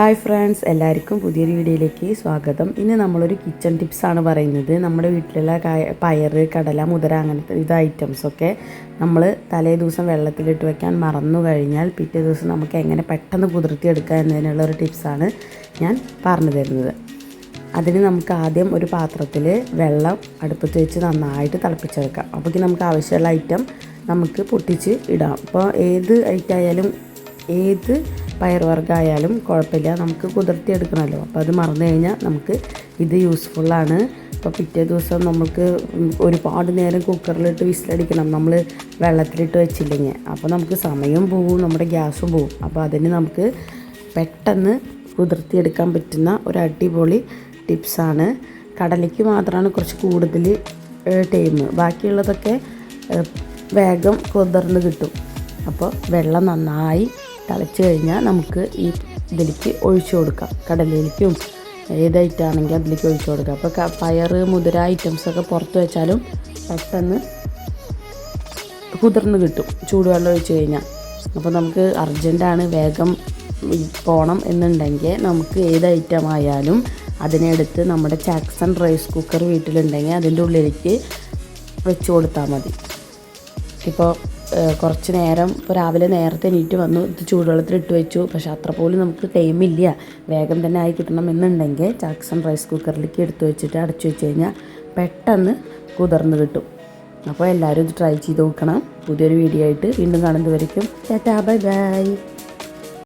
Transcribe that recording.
Hi friends എല്ലാവർക്കും പുതിയൊരു വീഡിയോയിലേക്ക് സ്വാഗതം. ഇന്ന് നമ്മളൊരു കിച്ചൺ ടിപ്സാണ് പറയുന്നത്. നമ്മുടെ വീട്ടിലുള്ള പയറ് കടല മുതല അങ്ങനത്തെ ഇത് ഐറ്റംസൊക്കെ നമ്മൾ തലേ ദിവസം വെള്ളത്തിലിട്ട് വെക്കാൻ മറന്നു കഴിഞ്ഞാൽ പിറ്റേ ദിവസം നമുക്ക് എങ്ങനെ പെട്ടെന്ന് കുതിർത്തിയെടുക്കുക എന്നതിനുള്ള ഒരു ടിപ്സാണ് ഞാൻ പറഞ്ഞു തരുന്നത്. അതിന് നമുക്ക് ആദ്യം ഒരു പാത്രത്തിൽ വെള്ളം അടുപ്പത്ത് വെച്ച് നന്നായിട്ട് തിളപ്പിച്ചെടുക്കാം. അപ്പോഴേക്ക് നമുക്ക് ആവശ്യമുള്ള ഐറ്റം നമുക്ക് പൊട്ടിച്ച് ഇടാം. അപ്പോൾ ഏത് ഐറ്റം ആയാലും ഏത് പയറുവർഗമായാലും കുഴപ്പമില്ല. നമുക്ക് കുതിർത്തി എടുക്കണമല്ലോ അപ്പോൾ അത് മറന്നു കഴിഞ്ഞാൽ നമുക്ക് ഇത് യൂസ്ഫുള്ളാണ് അപ്പോൾ പിറ്റേ ദിവസം നമുക്ക് ഒരുപാട് നേരം കുക്കറിലിട്ട് വിസിലടിക്കണം. നമ്മൾ വെള്ളത്തിലിട്ട് വെച്ചില്ലെങ്കിൽ. അപ്പോൾ നമുക്ക് സമയം പോവും നമ്മുടെ ഗ്യാസും പോവും. അപ്പോൾ അതിന് നമുക്ക് പെട്ടെന്ന് കുതിർത്തിയെടുക്കാൻ പറ്റുന്ന ഒരു അടിപൊളി ടിപ്സാണ് കടലയ്ക്ക് മാത്രമാണ് കുറച്ച് കൂടുതൽ ടൈം ബാക്കിയുള്ളതൊക്കെ വേഗം കുതിർന്ന് കിട്ടും. അപ്പോൾ വെള്ളം നന്നായി തിളച്ച് കഴിഞ്ഞാൽ നമുക്ക് ഈ ഇതിലേക്ക് ഒഴിച്ചു കൊടുക്കാം. കടലയിലേക്കും ഏതായിട്ടാണെങ്കിൽ അതിലേക്ക് ഒഴിച്ചു കൊടുക്കുക അപ്പോൾ പയർ മുതിര ഐറ്റംസൊക്കെ പുറത്ത് വെച്ചാലും പെട്ടെന്ന് കുതിർന്ന് കിട്ടും. ചൂടുവെള്ളം ഒഴിച്ചു കഴിഞ്ഞാൽ. അപ്പോൾ നമുക്ക് അർജന്റാണ് വേഗം പോകണം എന്നുണ്ടെങ്കിൽ നമുക്ക് ഏത് ഐറ്റം ആയാലും അതിനെടുത്ത് നമ്മുടെ ചാക്സൺ റൈസ് കുക്കർ വീട്ടിലുണ്ടെങ്കിൽ അതിന്റെ ഉള്ളിലേക്ക് വെച്ച് കൊടുത്താൽ മതി. ഇപ്പോൾ കുറച്ച് നേരം ഇപ്പോൾ രാവിലെ നേരത്തെ എണീറ്റ് വന്നു ഇത് ചൂടുവെള്ളത്തിൽ ഇട്ട് വെച്ചു. പക്ഷേ അത്ര പോലും നമുക്ക് ടൈമില്ല വേഗം തന്നെ ആയി കിട്ടണം എന്നുണ്ടെങ്കിൽ ചാക്സൺ റൈസ് കുക്കറിലേക്ക് എടുത്തു വെച്ചിട്ട് അടച്ചു വെച്ച് കഴിഞ്ഞാൽ പെട്ടെന്ന് കുതിർന്ന് കിട്ടും. അപ്പോൾ എല്ലാവരും ഇത് ട്രൈ ചെയ്ത് നോക്കണം. പുതിയൊരു വീഡിയോ ആയിട്ട് വീണ്ടും കാണുന്നവരേക്കും ടാറ്റാ ബൈ ബൈ